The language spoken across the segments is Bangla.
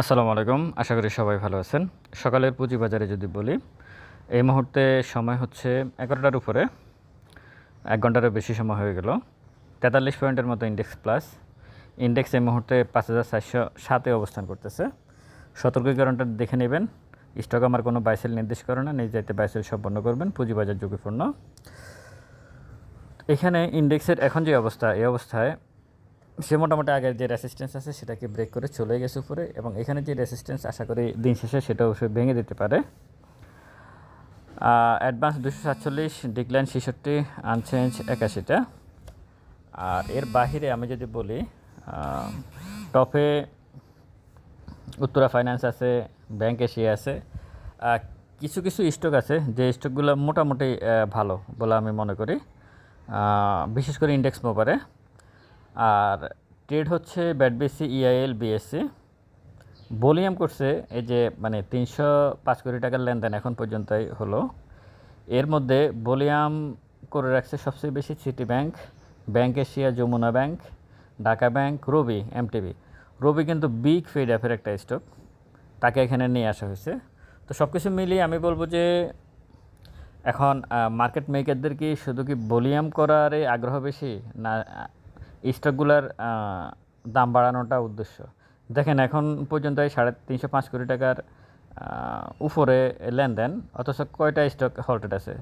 আসসালামু আলাইকুম। আশা করি সবাই ভালো আছেন। সকালের পুঁজিবাজারে যদি বলি, এই মুহূর্তে সময় হচ্ছে এগারোটার উপরে। এক ঘন্টারও বেশি সময় হয়ে গেল। তেতাল্লিশ পয়েন্টের মতো ইন্ডেক্স প্লাস ইন্ডেক্স এই মুহূর্তে পাঁচ হাজার চারশো সাতে অবস্থান করতেছে। সতর্কীকরণটা দেখে নেবেন। স্টক আমার কোনো বাইসেল নির্দেশ করে না। নিজ যাইতে বাইসেল সম্পন্ন করবেন। পুঁজিবাজার ঝুঁকিপূর্ণ। এখানে ইন্ডেক্সের এখন যে অবস্থা, এই অবস্থায় সে মোটামুটি আগের যে রেসিস্ট্যান্স আছে সেটাকে ব্রেক করে চলে গেছে উপরে এবং এখানে যে রেসিস্ট্যান্স আশা করি দিন শেষে সেটা অবশ্যই ভেঙে দিতে পারে। অ্যাডভান্স দুশো সাতচল্লিশ ডিক্লাইন ছেষট্টি আনচেঞ্জ একাশিটা। আর এর বাহিরে আমি যদি বলি টপে উত্তরা ফাইন্যান্স আছে ব্যাংক এশিয়া আছে। কিছু কিছু স্টক আছে, যে স্টকগুলো মোটামুটি ভালো বলে আমি মনে করি। বিশেষ করে ইন্ডেক্স মোবারে আর ট্রেড হচ্ছে ব্যাটবিসি ইআইএল বিএসসি ভলিউম করছে এই যে মানে তিনশো পাঁচ কোটি টাকার লেনদেন এখন পর্যন্তই হলো। এর মধ্যে ভলিউম করে রাখছে সবচেয়ে বেশি city bank bank Asia Jamuna bank Dhaka bank Robi MTB Robi কিন্তু বিগ ফিড অ্যাপের একটা স্টক তাকে এখানে নিয়ে আসা হয়েছে। তো সব কিছু মিলিয়ে আমি বলব যে, এখন মার্কেট মেকারদের কি শুধু কি ভলিউম করারে আগ্রহ বেশি? না স্টকগুলোর দাম বাড়ানোটা উদ্দেশ্য। দেখেন, এখন পর্যন্ত এই সাড়ে তিনশো পাঁচ কোটি টাকার উপরে লেনদেন, অথচ কয়টা স্টক হল্টেড আছে?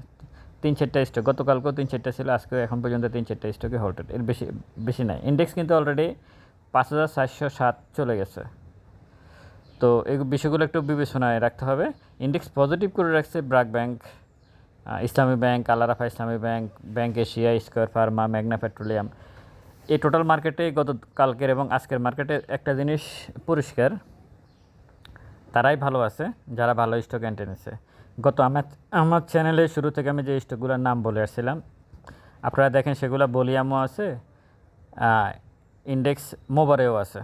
তিন চারটা স্টক, গতকালকেও তিন চারটা ছিল, আজকেও এখন পর্যন্ত তিন চারটা স্টকে হল্টেড এর বেশি বেশি নাই। ইন্ডেক্স কিন্তু অলরেডি পাঁচ হাজার চারশো সাত চলে গেছে। তো এই বিষয়গুলো একটু বিবেচনায় রাখতে হবে। ইন্ডেক্স পজিটিভ করে রাখছে BRAC bank Islami bank Alarafa Islami bank bank Asia, square pharma Magna petroleum. এই টোটাল মার্কেটে গত কালকের এবং আজকের মার্কেটে একটা জিনিস পরিষ্কার, তারাই ভালো আছে, যারা ভালো স্টক এন্টে নিছে। গত আমার আমার চ্যানেলে শুরু থেকে আমি যে স্টকগুলোর নাম বলে আসছিলাম, আপনারা দেখেন সেগুলো বলিয়ামও আছে ইন্ডেক্স মোবারেও আছে।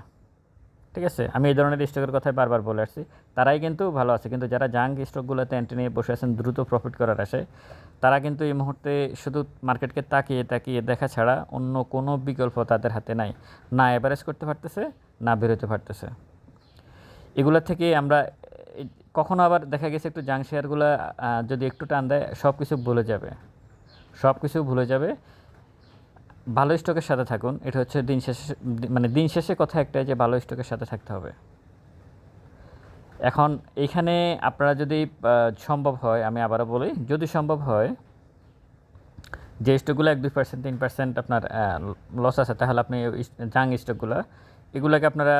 ঠিক আছে? আমি এই ধরনের স্টকের কথাই বারবার বলে আসছি। তারাই কিন্তু ভালো আছে। কিন্তু যারা জাঙ্ক স্টকগুলোতে এন্ট্রি নিয়ে বসে আছেন, দ্রুত প্রফিট করার আসে তারা কিন্তু এই মুহূর্তে শুধু মার্কেটকে তাকিয়ে তাকিয়ে দেখা ছাড়া অন্য কোনো বিকল্প তাদের হাতে নাই। না অ্যাভারেজ করতে পারতেছে, না বেরোতে পারতেছে। এগুলো থেকে আমরা, কখনো আবার দেখা গেছে একটু জাঙ্ক শেয়ারগুলো যদি একটু টান দেয় সব কিছু ভুলে যাবে। সব কিছু ভুলে যাবে। ভালো স্টকের সাথে থাকুন। এটা হচ্ছে দিন শেষে মানে দিন শেষে কথা একটাই যে ভালো স্টকের সাথে থাকতে হবে। এখন এইখানে আপনারা যদি সম্ভব হয়, আমি আবারও বলি, যদি সম্ভব হয়, যে স্টকগুলো এক, দুই পার্সেন্ট তিন পার্সেন্ট আপনার লস আছে, তাহলে আপনি জাং স্টকগুলো, এগুলোকে আপনারা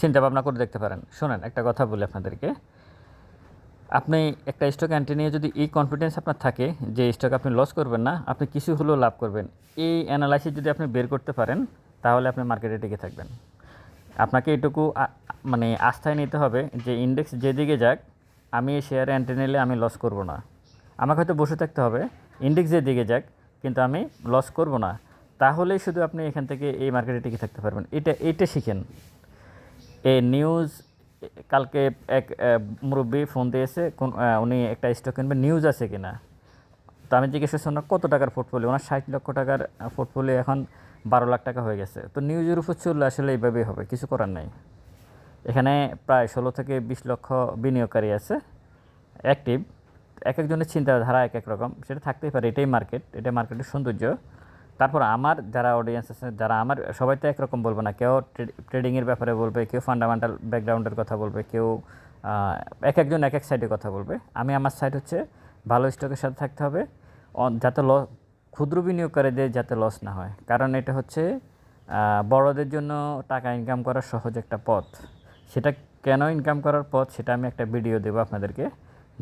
চিন্তা ভাবনা করে দেখতে পারেন। শোনেন, একটা কথা বলি আপনাদেরকে। আপনি একটা স্টক অ্যান্টি নিয়ে যদি এই কনফিডেন্স আপনার থাকে যে স্টক আপনি লস করবেন না, আপনি কিছু হলেও লাভ করবেন। এই অ্যানালাইসিস যদি আপনি বের করতে পারেন, তাহলে আপনি মার্কেটে টিকে থাকবেন। আপনাকে এটুকু মানে আস্থায় নিতে হবে যে ইন্ডেক্স যেদিকে যাক, আমি এই শেয়ারে অ্যান্টি নিলে আমি লস করব না। আমাকে হয়তো বসে থাকতে হবে ইন্ডেক্স যেদিকে যাক, কিন্তু আমি লস করব না। তাহলেই শুধু আপনি এখান থেকে এই মার্কেটে টিকে থাকতে পারবেন। এটা এটা শিখেন। এ নিউজ কালকে এক মুরব্বী ফোন দিয়েছে, কোন উনি একটা স্টক কিনবে নিউজ আছে কিনা? তো আমি জিজ্ঞেস করছি, ওনার কত টাকার পোর্টফোলিও ওনার ষাট লক্ষ টাকার পোর্টফোলিও এখন বারো লাখ টাকা হয়ে গেছে। তো নিউজের উপর চললে আসলে এইভাবেই হবে, কিছু করার নাই। এখানে প্রায় ষোলো থেকে বিশ লক্ষ বিনিয়োগকারী আছে অ্যাক্টিভ এক একজনের চিন্তাধারা এক এক রকম, সেটা থাকতেই পারে, এটাই মার্কেট এটাই মার্কেটের সৌন্দর্য। তারপর আমার যারা অডিয়েন্স আছে, যারা আমার, সবাই তো একরকম বলবে না। কেউ ট্রেডিংয়ের ব্যাপারে বলবে, কেউ ফান্ডামেন্টাল ব্যাকগ্রাউন্ডের কথা বলবে, কেউ এক একজন এক এক সাইডে কথা বলবে। আমি আমার সাইড হচ্ছে ভালো স্টকের সাথে থাকতে হবে যাতে ল, ক্ষুদ্র বিনিয়োগকারীদের যাতে লস না হয়। কারণ এটা হচ্ছে বড়দের জন্য টাকা ইনকাম করার সহজ একটা পথ। সেটা কেন ইনকাম করার পথ, সেটা আমি একটা ভিডিও দেবো আপনাদেরকে,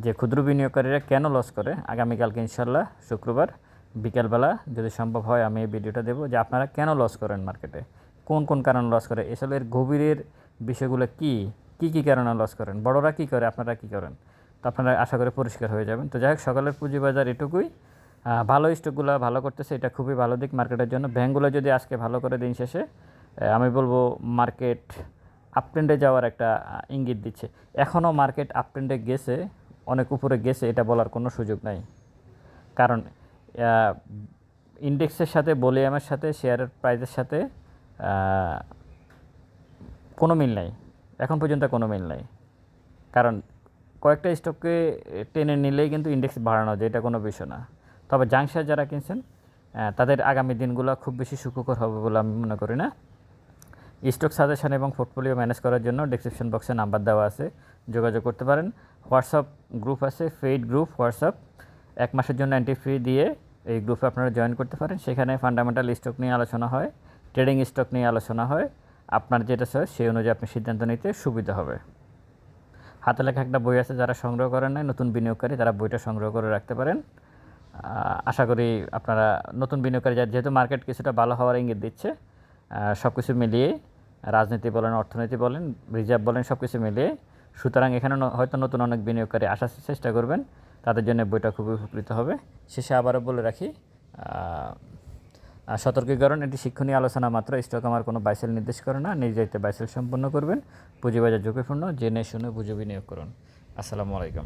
যে ক্ষুদ্র বিনিয়োগকারীরা কেন লস করে। আগামীকালকে ইনশাল্লাহ শুক্রবার বিকেলবেলা যদি সম্ভব হয় আমি এই ভিডিওটা দেবো যে আপনারা কেন লস করেন মার্কেটে কোন কোন কারণে লস করে? আসলে এর গভীরের বিষয়গুলো কি? কি কি কারণে লস করেন? বড়রা কি করে? আপনারা কি করেন? তো আপনারা আশা করে পরিষ্কার হয়ে যাবেন। তো যাই হোক, সকালের পুঁজিবাজার এটুকুই। ভালো স্টকগুলো ভালো করতেছে, এটা খুবই ভালো দিক মার্কেটের জন্য। ব্যাঙ্কগুলো যদি আজকে ভালো করে দিন শেষে আমি বলব মার্কেট আপট্রেন্ডে যাওয়ার একটা ইঙ্গিত দিচ্ছে। এখনও মার্কেট আপট্রেন্ডে গেছে, অনেক উপরে গেছে, এটা বলার কোনো সুযোগ নাই। কারণ ইন্ডেক্সের সাথে, ভলিউমের সাথে, শেয়ারের প্রাইসের সাথে কোনো মিল নাই। এখন পর্যন্ত কোনো মিল নাই। কারণ কয়েকটা স্টককে টেনে নিলেই কিন্তু ইন্ডেক্স বাড়ানো যায়, এটা কোনো বিষয় না। তবে জাংশার যারা কিনছেন তাদের আগামী দিনগুলো খুব বেশি সুখকর হবে বলে আমি মনে করি না। স্টক সাজেশন এবং পোর্টফোলিও ম্যানেজ করার জন্য ডিসক্রিপশন বক্সে নাম্বার দেওয়া আছে, যোগাযোগ করতে পারেন। হোয়াটসঅ্যাপ গ্রুপ আছে, ফেইড গ্রুপ, হোয়াটসঅ্যাপ এক মাসের জন্য অ্যান্টি ফ্রি দিয়ে এই গ্রুপে আপনারা জয়েন করতে পারেন। সেখানে ফান্ডামেন্টাল স্টক নিয়ে আলোচনা হয় ট্রেডিং স্টক নিয়ে আলোচনা হয়। আপনার যেটা চাই সেই অনুযায়ী আপনি সিদ্ধান্ত নিতে সুবিধা হবে। হাতে লেখা একটা বই আছে, যারা সংগ্রহ করেন নাই নতুন বিনিয়োগকারী, তারা বইটা সংগ্রহ করে রাখতে পারেন। আশা করি আপনারা নতুন বিনিয়োগকারী যারা যেহেতু মার্কেট কিছুটা ভালো হওয়ার ইঙ্গিত দিচ্ছে সব কিছু মিলিয়ে, রাজনীতি বলেন, অর্থনীতি বলেন রিজার্ভ বলেন সব কিছু মিলিয়ে, সুতরাং এখানে হয়তো নতুন অনেক বিনিয়োগকারী আসার চেষ্টা করবেন। তাদের জন্য বইটা খুবই উপকৃত হবে। শেষে আবারও বলে রাখি সতর্কীকরণ এটি শিক্ষণীয় আলোচনা মাত্র। স্টক আমার কোনো বাইসেল নির্দেশ করে না নিজেতে বাইসেল সম্পন্ন করবেন। পুঁজিবাজার ঝুঁকিপূর্ণ, জেনে শুনে বুঝে বিনিয়োগ করুন। আসসালামু আলাইকুম।